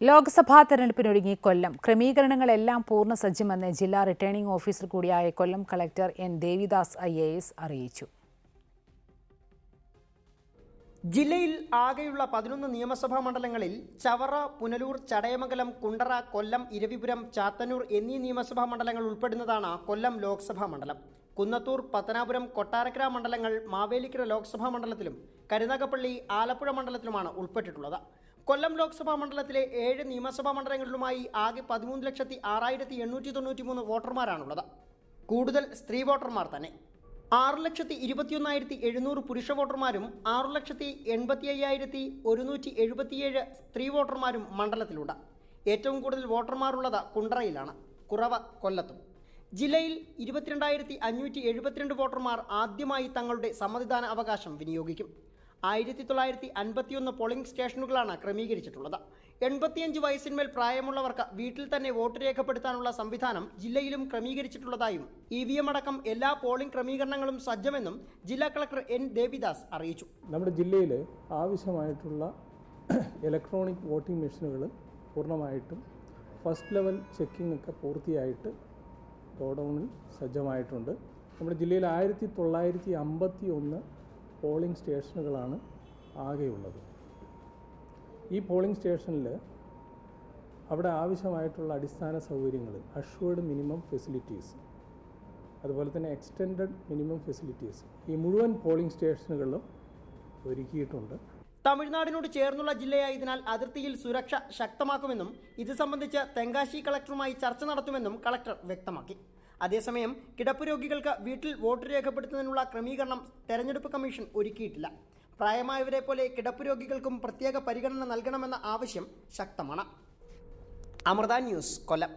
ലോക്സഭാ തെരഞ്ഞെടുപ്പിനൊരുങ്ങി കൊല്ലം. ക്രമീകരണങ്ങളെല്ലാം പൂർണ സജ്ജമെന്ന് ജില്ലാ returning officer കൂടിയായ Kollam collector N. Devidas I അറിയിച്ചു. ജില്ലയിൽ ആകെയുള്ള പതിനൊന്ന് നിയമസഭാ മണ്ഡലങ്ങളിൽ ചവറ പുനലൂർ ചടയമംഗലം കുണ്ടറ കൊല്ലം ഇരവിപുരം ചാത്തന്നൂർ എന്നീ നിയമസഭാ മണ്ഡലങ്ങൾ ഉൾപ്പെടുന്നതാണ് കൊല്ലം ലോക്സഭാ മണ്ഡലം. കുന്നത്തൂർ പത്തനാപുരം കൊട്ടാരക്കര മണ്ഡലങ്ങൾ മാവേലിക്കര ലോക്സഭാ മണ്ഡലത്തിലും കരുനാഗപ്പള്ളി ആലപ്പുഴ മണ്ഡലത്തിലുമാണ് ഉൾപ്പെട്ടിട്ടുള്ളത്. കൊല്ലം ലോക്സഭാ മണ്ഡലത്തിലെ ഏഴ് നിയമസഭാ മണ്ഡലങ്ങളിലുമായി ആകെ പതിമൂന്ന് ലക്ഷത്തി ആറായിരത്തി എണ്ണൂറ്റി തൊണ്ണൂറ്റി മൂന്ന് വോട്ടർമാരാണുള്ളത്. കൂടുതൽ സ്ത്രീ വോട്ടർമാർ തന്നെ. ആറ് ലക്ഷത്തി ഇരുപത്തിയൊന്നായിരത്തി എഴുന്നൂറ് പുരുഷ വോട്ടർമാരും ആറു ലക്ഷത്തി എൺപത്തി അയ്യായിരത്തി ഒരുന്നൂറ്റി എഴുപത്തിയേഴ് സ്ത്രീ വോട്ടർമാരും മണ്ഡലത്തിലുണ്ട്. ഏറ്റവും കൂടുതൽ വോട്ടർമാരുള്ളത് കുണ്ടറയിലാണ്. കുറവ് കൊല്ലത്തും. ജില്ലയിൽ ഇരുപത്തിരണ്ടായിരത്തി അഞ്ഞൂറ്റി എഴുപത്തിരണ്ട് വോട്ടർമാർ ആദ്യമായി തങ്ങളുടെ സമ്മതിദാന അവകാശം വിനിയോഗിക്കും. ആയിരത്തി തൊള്ളായിരത്തി അൻപത്തിയൊന്ന് പോളിംഗ് സ്റ്റേഷനുകളാണ് ക്രമീകരിച്ചിട്ടുള്ളത്. എൺപത്തിയഞ്ച് വയസ്സിന്മേൽ പ്രായമുള്ളവർക്ക് വീട്ടിൽ തന്നെ വോട്ട് രേഖപ്പെടുത്താനുള്ള സംവിധാനം ജില്ലയിലും ക്രമീകരിച്ചിട്ടുള്ളതായും ഇ വി എം അടക്കം എല്ലാ പോളിംഗ് ക്രമീകരണങ്ങളും സജ്ജമെന്നും ജില്ലാ കളക്ടർ എൻ ദേവിദാസ് അറിയിച്ചു. നമ്മുടെ ജില്ലയിൽ ആവശ്യമായിട്ടുള്ള ഇലക്ട്രോണിക് വോട്ടിംഗ് മെഷീനുകൾ പൂർണമായിട്ടും ഫസ്റ്റ് ലെവൽ ചെക്കിംഗ് ഒക്കെ പൂർത്തിയായിട്ട് ഗോഡൗണിൽ സജ്ജമായിട്ടുണ്ട്. നമ്മുടെ ജില്ലയിൽ ആയിരത്തി തൊള്ളായിരത്തി അമ്പത്തി ഒന്ന് പോളിംഗ് സ്റ്റേഷനുകളാണ് ആകെയുള്ളത്. ഈ പോളിംഗ് സ്റ്റേഷനിൽ അവിടെ ആവശ്യമായിട്ടുള്ള അടിസ്ഥാന സൗകര്യങ്ങൾ അഷ്വേർഡ് മിനിമം ഫെസിലിറ്റീസ് അതുപോലെ തന്നെ എക്സ്റ്റെൻഡ് മിനിമം ഫെസിലിറ്റീസ് ഈ മുഴുവൻ പോളിംഗ് സ്റ്റേഷനുകളിലും ഒരുക്കിയിട്ടുണ്ട്. തമിഴ്നാടിനോട് ചേർന്നുള്ള ജില്ലയായതിനാൽ അതിർത്തിയിൽ സുരക്ഷ ശക്തമാക്കുമെന്നും ഇത് സംബന്ധിച്ച് തെങ്കാശി കളക്ടറുമായി ചർച്ച നടത്തുമെന്നും കളക്ടർ വ്യക്തമാക്കി. അതേസമയം കിടപ്പ് രോഗികൾക്ക് വീട്ടിൽ വോട്ട് രേഖപ്പെടുത്തുന്നതിനുള്ള ക്രമീകരണം തെരഞ്ഞെടുപ്പ് കമ്മീഷൻ ഒരുക്കിയിട്ടില്ല. പ്രായമായവരെ പോലെ കിടപ്പ് രോഗികൾക്കും പ്രത്യേക പരിഗണന നൽകണമെന്ന ആവശ്യം ശക്തമാണ്. അമൃത ന്യൂസ് കൊല്ലം.